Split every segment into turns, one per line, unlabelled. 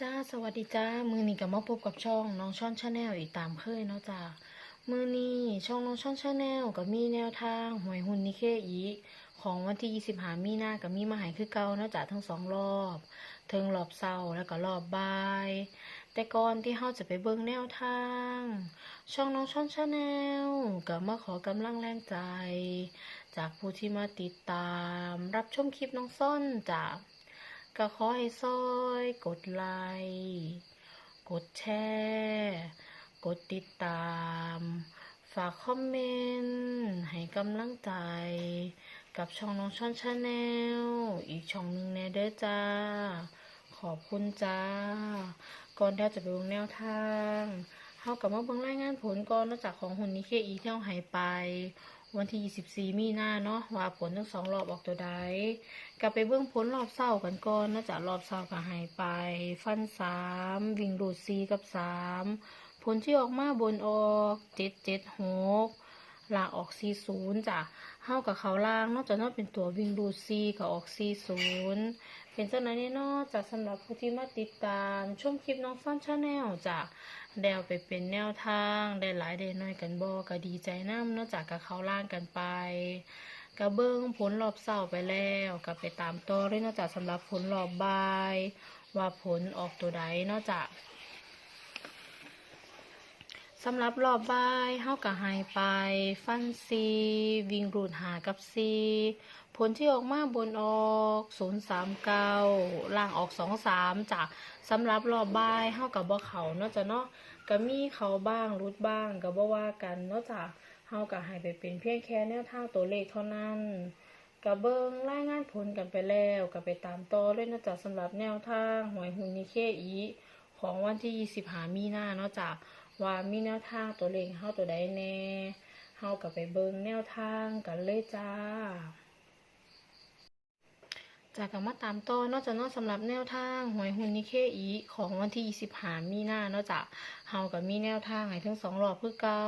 จ้าสวัสดีจ้ามือนี้ก็มาพบกับช่องน้องช่อนชาแนลอีกตามเคยเนาะจ้ามือนี้ช่องน้องช่อนชาแนลก็มีแนวทางหวยหุ่นนิเคอีของวันที่ 25 มีนาก็มีมาหายคือเก่าเนาะจ้าทั้งสองรอบเทิงรอบเศร้าแล้วก็รอบบ่าย แต่ก่อนที่เฮาจะไปเบิ่งแนวทาง ช่องน้องช่อนชาแนลก็มาขอกำลังแรงใจ จากผู้ที่มาติดตาม รับชมคลิปน้องซ่อนจาก ก็ขอให้ซอยกดไลค์กดแชร์กดติดตาม ฝากคอมเมนต์ให้กำลังใจ กับช่องน้องช่อนชาแนลอีกช่องหนึ่งแน่เด้อจ้า ขอบคุณจ้า ก่อนที่าจะไปลงแนวทางเฮากับมาเบิ่งรายงานผลก่อนนอกจากของหุ่นนิเคอีที่เราหายไป วันที่ 24 มีนาเนาะว่าผลทั้งสองรอบออกตัวใดกลับไปเบื้องผลรอบเศร้ากันก่อนนะจ๊ะรอบเศร้าก็หายไป ฟันสามวิ่งรูดซีกับสามผลที่ออกมาบนออกเจ็ดเจ็ดหก ลางออกซีศูนย์จ้ะเฮากับเขาล่างนอกจากนั้นเป็นตัววิ่งรูดซีก็ออกซีศูนย์เป็นเจ้าหน้าที่นอกจากสำหรับผู้ที่มาติดตามชมคลิปน้องซ่อนชาแนลจ้ะได้เอาไปเป็นแนวทางได้หลายได้น้อยกันบอก็ดีใจน้ำนอกจากกับเขาล่างกันไปกระเบื้องผลรอบเศร้าไปแล้วก็ไปตามต่อเลยนอกจากสำหรับผลรอบบาย ว่าผลออกตัวใดนอกจาก สำหรับรอบบ่ายเฮาก็ให้ไป ฟันซีวิ่งรูดหากับซีผลที่ออกมาบนออก039ล่างออก23จ้ะสำหรับรอบบ่ายเฮากับบ่เขาเนาะจ้ะเนาะก็มีเขาบ้างรุดบ้างก็บ่ว่ากันเนาะจ้ะเฮาก็ให้ไปเป็นเพียงแค่แนวทางตัวเลขเท่านั้นกับเบิงรายงานผลกันไปแล้วก็ไปตามต่อเลยนะจ๊ะสำหรับแนวทางหวยหุ่นนิเคอีของวันที่25มีนาเนาะจ้ะว่ามีแนวทางตัวเลขให้เฮาตัวใดแน่เฮาก็ไปเบิงแนวทางกันเลยจ้าจากกันมาตามต่อนอกจากนอกสำหรับแนวทางหวยหุ่นนิเคอีของวันที่ 25 มีนาเนาะจ้ะเฮาก็มีแนวทางให้ทั้งสองรอบคือเก่า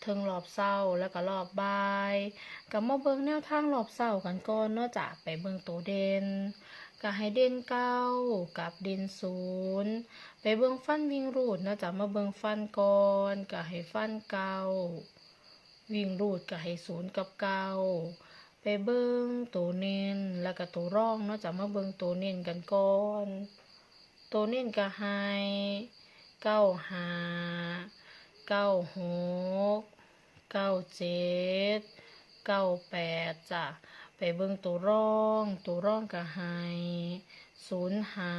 เทิงรอบเศร้าแล้วก็รอบบ่ายกับมาเบิ่งแนวทางรอบเศร้ากันก่อนเนอกจากไปเบิ่งตัวเด่น ก็ให้เด่นเก้ากับเด่นศูนย์ไปเบิ่งฟันวิ่งรูดนอกจากมาเบิ่งฟันก่อนก็ให้ฟันเก้าวิ่งรูดก็ให้ศูนย์กับเก้าไปเบิ่งตัวเน้นแล้วก็ตัวร่องเนอกจากมาเบิ่งตัวเน้นกันก่อนตัวเน้นก็ให้เก้าห้าเก้าหกเก้าเจ็ดเก้าแปดจ้ะ ไปเบิ่งตัวร่อง ตัวร่องก็ให้ศูนย์ห้า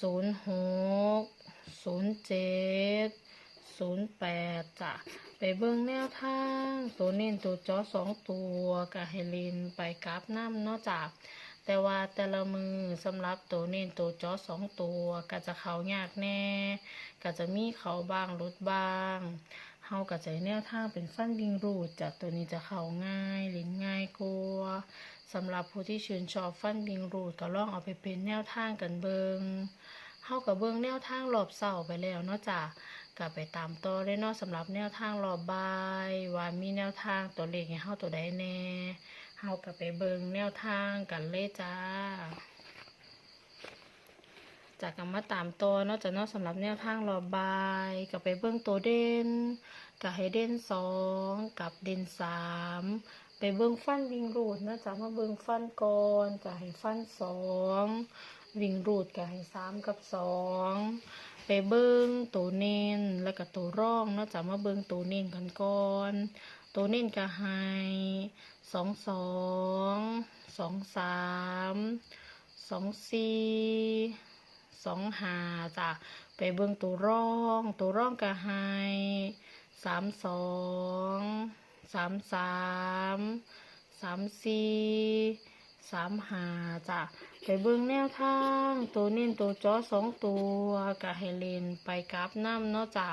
ศูนย์หกศูนย์เจ็ดศูนย์แปดจ้ะ ไปเบิ่งแนวทาง ตัวเน้นตัวจอสองตัวก็ให้เลินไปกราฟน้ำเนาะจ้ะแต่ว่าแต่ละมือสำหรับตัวเน้นตัวจอสองตัวก็จะเขายากแน่ ก็จะมีเขาบ้างรุดบ้าง เฮาก็จแนวทางเป็นฟันวิ่งรูดจากตัวนี้จะเข้าง่ายลิ้นง่ายกลัวาสำหรับผู้ที่ชื่นชอบฟันวิ่งรูดก็ลองเอาไปเป็นแนวทางกันเบิงเฮากับเบิงแนวทางรอบเสาไปแล้วเนาะจ้ะก็ไปตามต่อได้นาะสำหรับแนวทางรอบบายว่ามีแนวทางตัวเลขให้เฮาตัวใดแน่เฮาก็ไปเบิงแนวทางกันเลยจ้า จากกันมาตามตัวนอกจากนอกสำหรับแนวทางรอบบายกับไปเบื้องตัวเด่นกับให้เด่นสองกับเด่นสามไปเบื้องฟันวิ่งรูดนะจ๊ะมาเบื้องฟันก่อนกับให้ฟันสองวิ่งรูดกับให้สามกับสองไปเบื้องตัวเน้นแล้วก็ตัวร่องนะจ๊ะมาเบื้องตัวเน้นกันก่อนตัวเน้นกับให้สองสองสองสามสองสี่ สองหาจ้ะไปเบิ่งตัวร่องตัวร่องก็ให้สามสองสามสามสามสี่สามหาจ้ะไปเบิ่งแนวทาง ตัวเน้นตัวจอสองตัวก็ให้เล่นไปกราฟน้ำเนาะจ้ะ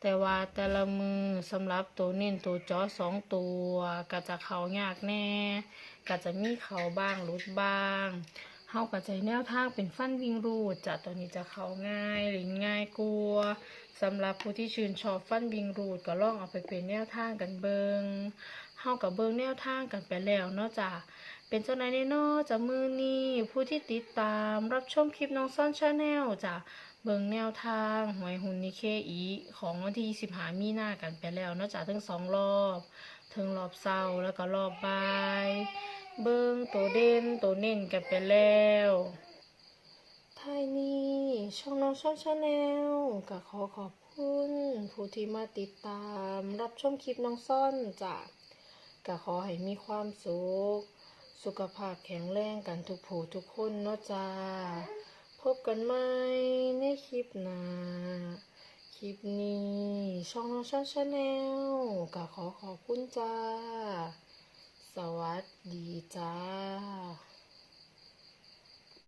แต่ว่าแต่ละมือสำหรับตัวเน้นตัวจอสองตัวก็จะเขายากแน่ ก็จะมีเขาบ้างรุดบ้าง เฮากับใจแนวทางเป็นฟันวิ่งรูดจ้ะตัวนี้จะเข้าง่ายหรือง่ายกลัวสำหรับผู้ที่ชื่นชอบฟันวิ่งรูดก็ลองเอาไปเป็นแนวทางกันเบิงเฮากับเบิงแนวทางกันไปแล้วเนาะจ้ะเป็นเจ้าไหนายแน่นอจะมือนี้ผู้ที่ติดตามรับชมคลิปน้องซ่อนชาแนลจะเบิงแนวทางหวยหุ่นนิเคอีของวันที่25มีนากันไปแล้วเนอกจากทั้งสองรอบทั้งรอบเศร้าแล้วก็รอบบ่าย เบิงตัวเด่นตัวเน้นกันไปแล้วท้ายนี้ช่องน้องช่องชาแนลก็ขอขอบคุณผู้ที่มาติดตามรับชมคลิปน้องซ่อนจ้ะก็ขอให้มีความสุข สุขภาพแข็งแรงกันทุกผู้ทุกคนเนาะจ้าพบกันใหม่ในคลิปหน้าคลิปนี้ ช่องน้องช่องชาแนลก็ขอขอบคุณจ้า สวัสดีจ้า